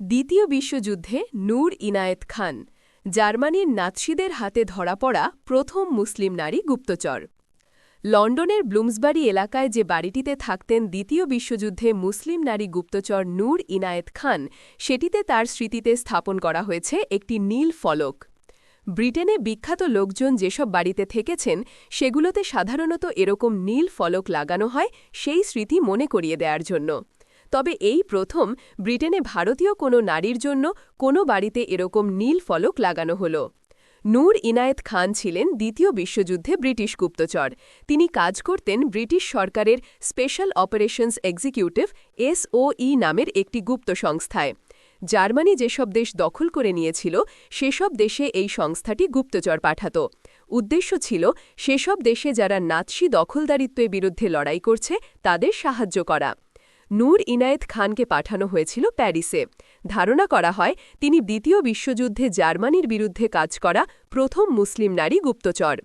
দ্বিতীয় বিশ্বযুদ্ধে নূর ইনায়েত খান, জার্মানির নাৎসিদের হাতে ধরা পড়া প্রথম মুসলিম নারী গুপ্তচর। লন্ডনের ব্লুমসবারি এলাকায় যে বাড়িটিতে থাকতেন দ্বিতীয় বিশ্বযুদ্ধে মুসলিম নারী গুপ্তচর নূর ইনায়েত খান, সেটিতে তার স্মৃতিতে স্থাপন করা হয়েছে একটি নীল ফলক। ব্রিটেনে বিখ্যাত লোকজন যেসব বাড়িতে থেকেছেন, সেগুলোতে সাধারণত এরকম নীল ফলক লাগানো হয় সেই স্মৃতি মনে করিয়ে দেওয়ার জন্য। তবে এই প্রথম ব্রিটেনে ভারতীয় কোনো নারীর জন্য কোনো বাড়িতে এরকম নীল ফলক লাগানো হল। নূর ইনায়েত খান ছিলেন দ্বিতীয় বিশ্বযুদ্ধে ব্রিটিশ গুপ্তচর। তিনি কাজ করতেন ব্রিটিশ সরকারের স্পেশাল অপারেশনস এক্সিকিউটিভ এসওই নামের একটি গুপ্ত সংস্থায়। জার্মানি যেসব দেশ দখল করে নিয়েছিল, সেসব দেশে এই সংস্থাটি গুপ্তচর পাঠাত। উদ্দেশ্য ছিল, সেসব দেশে যারা নাৎসি দখলদারিত্বের বিরুদ্ধে লড়াই করছে, তাদের সাহায্য করা। নূর ইনায়েত খানকে পাঠানো হয়েছিল প্যারিসে। ধারণা করা হয়, তিনি দ্বিতীয় বিশ্বযুদ্ধে জার্মানির বিরুদ্ধে কাজ করা প্রথম মুসলিম নারী গুপ্তচর।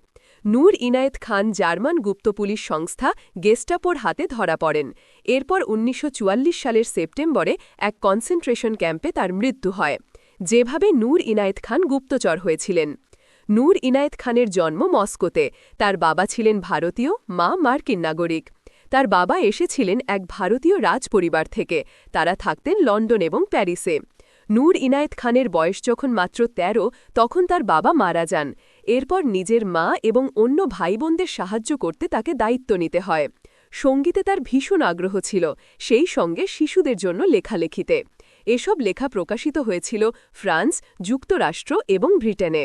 নূর ইনায়েত খান জার্মান গুপ্ত পুলিশ সংস্থা গেস্টাপোর হাতে ধরা পড়েন। এরপর উনিশশো চুয়াল্লিশ সালের সেপ্টেম্বরে এক কনসেন্ট্রেশন ক্যাম্পে তার মৃত্যু হয়। যেভাবে নূর ইনায়েত খান গুপ্তচর হয়েছিলেন। নূর ইনায়েত খানের জন্ম মস্কোতে। তার বাবা ছিলেন ভারতীয়, মা মার্কিন নাগরিক। তার বাবা এসেছিলেন এক ভারতীয় রাজ পরিবার থেকে। তারা থাকতেন লন্ডন এবং প্যারিসে। নূর ইনায়েত খানের বয়স যখন মাত্র ১৩ তখন তার বাবা মারা যান। এরপর নিজের মা এবং অন্য ভাই সাহায্য করতে তাকে দায়িত্ব নিতে হয়। সঙ্গীতে তার ভীষণ আগ্রহ ছিল, সেই সঙ্গে শিশুদের জন্য লেখালেখিতে। এসব লেখা প্রকাশিত হয়েছিল ফ্রান্স, যুক্তরাষ্ট্র এবং ব্রিটেনে।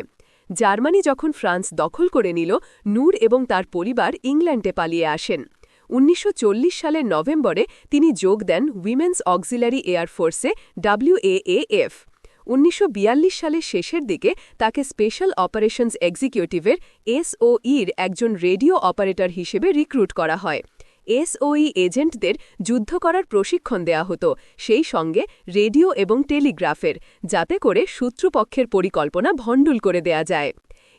জার্মানি যখন ফ্রান্স দখল করে নিল, নূর এবং তার পরিবার ইংল্যান্ডে পালিয়ে আসেন। উনিশশো চল্লিশ সালের নভেম্বরে তিনি যোগ দেন উইমেন্স অক্সিলারি এয়ারফোর্সে ডাব্লিউএএএফ উনিশশো সালের শেষের দিকে তাকে স্পেশাল অপারেশনস এক্সিকিউটিভের এসওইর একজন রেডিও অপারেটর হিসেবে রিক্রুট করা হয়। এসওই এজেন্টদের যুদ্ধ করার প্রশিক্ষণ দেয়া হতো, সেই সঙ্গে রেডিও এবং টেলিগ্রাফের, যাতে করে শত্রুপক্ষের পরিকল্পনা ভণ্ডুল করে দেয়া যায়।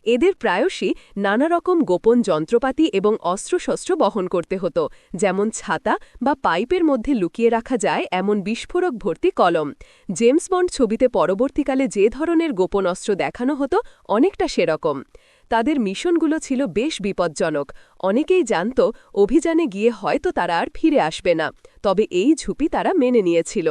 এদের প্রায়শই নানা রকম গোপন যন্ত্রপাতি এবং অস্ত্রশস্ত্র বহন করতে হতো, যেমন ছাতা বা পাইপের মধ্যে লুকিয়ে রাখা যায় এমন বিস্ফোরক ভর্তি কলম। জেমস বন্ড ছবিতে পরবর্তীকালে যে ধরনের গোপন অস্ত্র দেখানো হতো, অনেকটা সেরকম। তাদের মিশনগুলো ছিল বেশ বিপজ্জনক। অনেকেই জানত, অভিযানে গিয়ে হয়তো তারা আর ফিরে আসবে না, তবে এই ঝুঁকি তারা মেনে নিয়েছিল।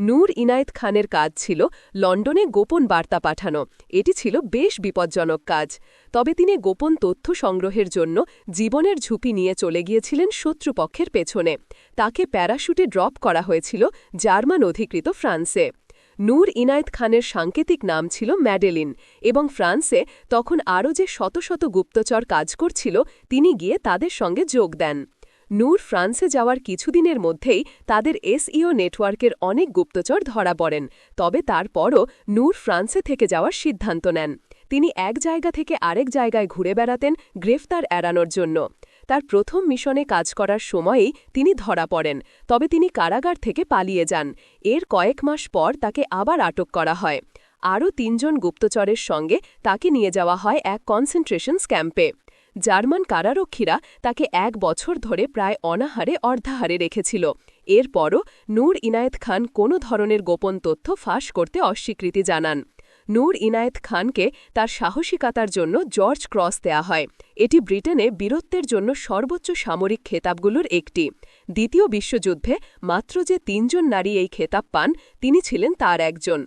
নূর ইনায়েত খানের কাজ ছিল লন্ডনে গোপন বার্তা পাঠানো। এটি ছিল বেশ বিপজ্জনক কাজ। তবে তিনি গোপন তথ্য সংগ্রহের জন্য জীবনের ঝুঁকি নিয়ে চলে গিয়েছিলেন শত্রুপক্ষের পেছনে। তাকে প্যারাশুটে ড্রপ করা হয়েছিল জার্মান অধিকৃত ফ্রান্সে। নূর ইনায়েত খানের সাংকেতিক নাম ছিল ম্যাডেলিন এবং ফ্রান্সে তখন আরও যে শত শত গুপ্তচর কাজ করছিল, তিনি গিয়ে তাদের সঙ্গে যোগ দেন। নূর ফ্রান্সে যাওয়ার কিছুদিনের মধ্যেই তাদের এসইও নেটওয়ার্কের অনেক গুপ্তচর ধরা পড়েন, তবে তারপরও নূর ফ্রান্সে থেকে যাওয়ার সিদ্ধান্ত নেন। তিনি এক জায়গা থেকে আরেক জায়গায় ঘুরে বেড়াতেন গ্রেফতার এড়ানোর জন্য। তার প্রথম মিশনে কাজ করার সময়েই তিনি ধরা পড়েন, তবে তিনি কারাগার থেকে পালিয়ে যান। এর কয়েক মাস পর তাকে আবার আটক করা হয়। আরও তিনজন গুপ্তচরের সঙ্গে তাকে নিয়ে যাওয়া হয় এক কনসেন্ট্রেশন ক্যাম্পে। জার্মান কারারক্ষীরা তাকে এক বছর ধরে প্রায় অনাহারে অর্ধাহারে রেখেছিল। এরপরও নূর ইনায়েত খান কোনো ধরনের গোপন তথ্য ফাঁস করতে অস্বীকৃতি জানান। নূর ইনায়েত খানকে তার সাহসিকতার জন্য জর্জ ক্রস দেয়া হয়। এটি ব্রিটেনে বীরত্বের জন্য সর্বোচ্চ সামরিক খেতাবগুলোর একটি। দ্বিতীয় বিশ্বযুদ্ধে মাত্র যে তিনজন নারী এই খেতাব পান, তিনি ছিলেন তার একজন।